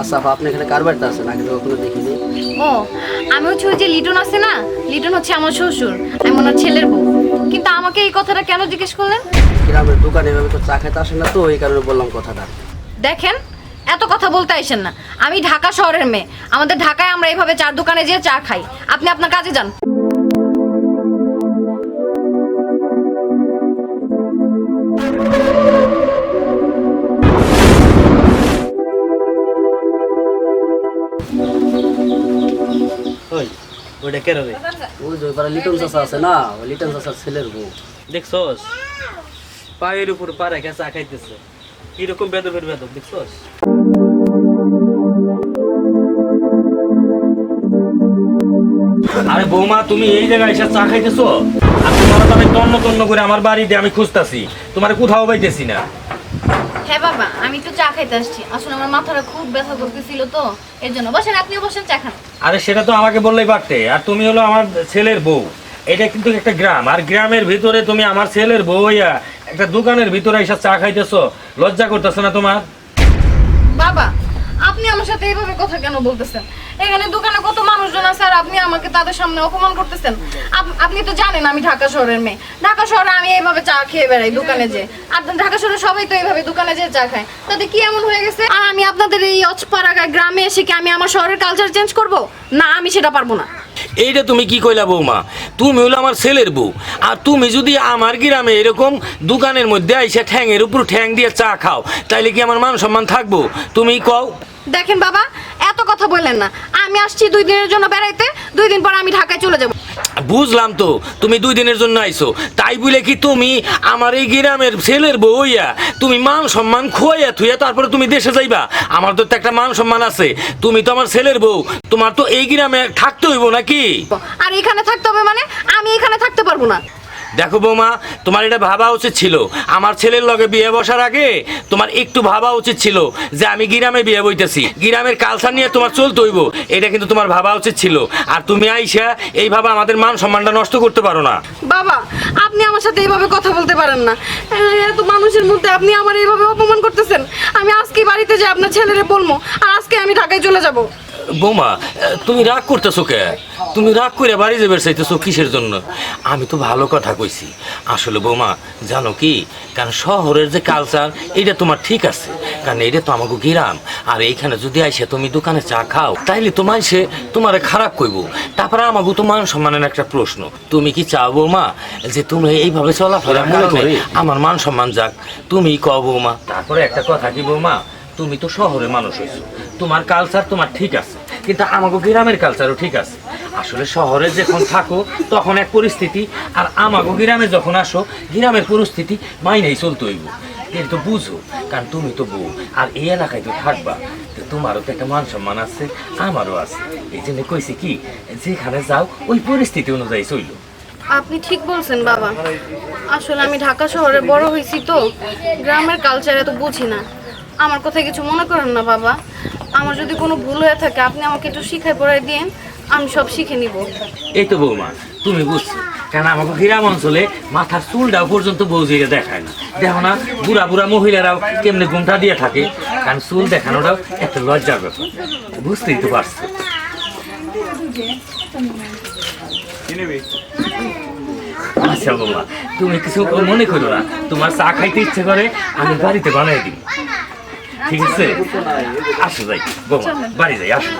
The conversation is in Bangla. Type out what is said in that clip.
আচ্ছা আপা আপনি এখানে কার বাড়িতে আছেন? আগে তো কখনো দেখিনি। ও আমি হচ্ছে ওই যে লিটন আছে না? লিটন হচ্ছে আমার শ্বশুর আমি ওনার ছেলের বউ। কিন্তু আমাকে এই কথাটা কেন জিজ্ঞেস করলেন? গ্রামের দোকানে এভাবে তো চা খেতে আসেন না তো এই কারণে বললাম কথাটা। দেখেন এত কথা বলতে আইসেন না। আমি ঢাকা শহরের মেয়ে। আমাদের ঢাকায় আমরা এইভাবে চার দোকানে যেয়ে চা খাই। আপনি আপনার কাজে যান। ওই ওইটা কেন রে ওই যে ওইবার লিটন চাষা আছে না ওই লিটন চাষার ছেলের বউ। দেখছস? পায়ের উপর পা রেখে চা খাইতেছে। কীরকম বেদবের বেদব দেখছস? আরে বৌমা তুমি এই জায়গায় এসে চা খাইতেছো? আর তোমার তো আমি তন্ন তন্ন করে আমার বাড়িতে আমি খুঁজতাছি। তোমার কোথাও পাইতেছি না। হ্যাঁ বাবা আমি তো চা খাইতে আসছি। আসলে আমার মাথাটা খুব ব্যথা করতেছিল তো এর জন্য। বসেন আপনিও বসেন চা খান। আরে সেটা তো আমাকে বললেই পারতে। আর তুমি হলো আমার ছেলের বউ। এটা কিন্তু একটা গ্রাম। আর গ্রামের ভিতরে তুমি আমার ছেলের বউ হইয়া একটা দোকানের ভিতরে এসে চা খাইতেছো। লজ্জা করতেছ না তোমার? বাবা আপনি আমার সাথে এইভাবে কথা কেন বলতেছেন? এখানে দোকানে কত মানুষজন আছে আর আপনি আমাকে তাদের সামনে অপমান করতেছেন? আপ- আপনি তো জানেন আমি ঢাকা শহরের মেয়ে। ঢাকা শহরে আমি এইভাবে চা খেয়ে বেড়াই দোকানে যে। আর ঢাকা শহরে সবাই তো এইভাবে দোকানে যে চা খায়। তাতে কি এমন হয়ে গেছে? আর আমি আপনাদের এই অচপাড়া গ্রামে এসে কি আমি আমার শহরের কালচার চেঞ্জ করব? না আমি সেটা পারব না। এইটা তুমি কি কইলা বৌমা? তুমি হলো আমার ছেলের বউ। আর তুমি যদি আমার গ্রামে এরকম দোকানের মধ্যে আইসা ঠ্যাংয়ের উপর ঠ্যাং দিয়ে চা খাও তাইলে কি আমার মান সম্মান থাকব? তুমি কও। দেখেন বাবা কথা বললেন না। আমি আসছি দুই দিনের জন্য বেড়াইতে দুই দিন পর আমি ঢাকায় চলে যাব। বুঝলাম তো তুমি দুই দিনের জন্য আইছো। তাই বলে কি তুমি আমার এই গ্রামের ছেলের বউ হইয়া তুমি মান সম্মান খোয়াইয়া থুইয়া তারপরে তুমি দেশে যাইবা? আমার তো একটা মান সম্মান আছে। তুমি তো আমার ছেলের বউ। তোমার তো এই গ্রামে থাকতে হইব নাকি? আর এখানে থাকতে হবে মানে আমি এখানে থাকতে পারব না। দেখো বৌমা, তোমার এটা ভাবা উচিত ছিল। আমার ছেলের লগে বিয়ে বসার আগে তোমার একটু ভাবা উচিত ছিল যে আমি গ্রামে বিয়ে বইতেছি। গ্রামের কালচার নিয়ে তোমার চলতে হইব, এটা কিন্তু তোমার ভাবা উচিত ছিল। আর তুমি আইসা এইভাবে আমাদের মান সম্মানটা নষ্ট করতে পারো না। বাবা, আপনি আমার সাথে এইভাবে কথা বলতে পারেন না। এত মানুষের মধ্যে আপনি আমার এইভাবে অপমান করতেছেন। আমি আজকে বাড়িতে যে আপনার ছেলেরে বলব। আর আজকে আমি ঢাকায় চলে যাব। বৌমা তুমি রাগ করতেছো কে? তুমি রাগ করে বাড়ি যাবে চাইতেছো কিসের জন্য? আমি তো ভালো কথা কইছি। আসলে বৌমা জানো কি? কারণ শহরের যে কালচার এটা তোমার ঠিক আছে। কারণ এটা তো আমাকে গ্রাম। আর এইখানে যদি আইসে তুমি দোকানে চা খাও তাইলে তোমার সে তোমার খারাপ কইব। তারপরে আমাকে তো মান সম্মানের একটা প্রশ্ন। তুমি কি চাও বৌমা যে তুমি এইভাবে চলাফেরা করে। আমার মান সম্মান যাক? তুমি কও বৌমা। তারপরে একটা কথা কি বৌমা? তুমি তো শহরে মানুষ হয়েছো তোমার কালচার তোমার ঠিক আছে, কিন্তু আমাকে গ্রামের কালচারও ঠিক আছে। আসলে শহরে যখন থাকো, তখন এক পরিস্থিতি, আর আমাকে গ্রামে যখন আসো, গ্রামের পরিস্থিতি মাইনেই চলতে হইব। কিন্তু বুঝো, কারণ তুমি তো বউ, আর এই এলাকায় তো থাকবা তোমারও তো একটা মান সম্মান আছে, আমারও আছে। এই জন্য কইছি কি, যেখানে যাও, ওই পরিস্থিতি অনুযায়ী চইলো। আপনি ঠিক বলছেন, বাবা। আসলে আমি ঢাকা শহরে বড় হয়েছি তো, গ্রামের কালচার এত বুঝি না। আমার কথা কিছু মনে করেন না বাবা। আমার যদি কোনো ভুল হয়ে থাকে আপনি আমাকে একটু শিখাই পড়াই দিন আমি সব শিখে নিব। এই তো বৌমা তুমি বুঝছ। কেন আমাকে গ্রাম অঞ্চলে মাথার চুলটাও পর্যন্ত বৌজিকে দেখায় না। দেখো না বুড়া বুড়া মহিলারাও কেমনে ঘুমটা দিয়ে থাকে। কারণ চুল দেখানোটাও একটা লজ্জার ব্যাপার। বুঝতেই তো পারছ। আচ্ছা বৌমা তুমি কিছু মনে করো না। তোমার চা খাইতে ইচ্ছে করে আমি বাড়িতে বানাই দিই। ঠিক আছে? আসো যাই বাড়ি যাই আসো।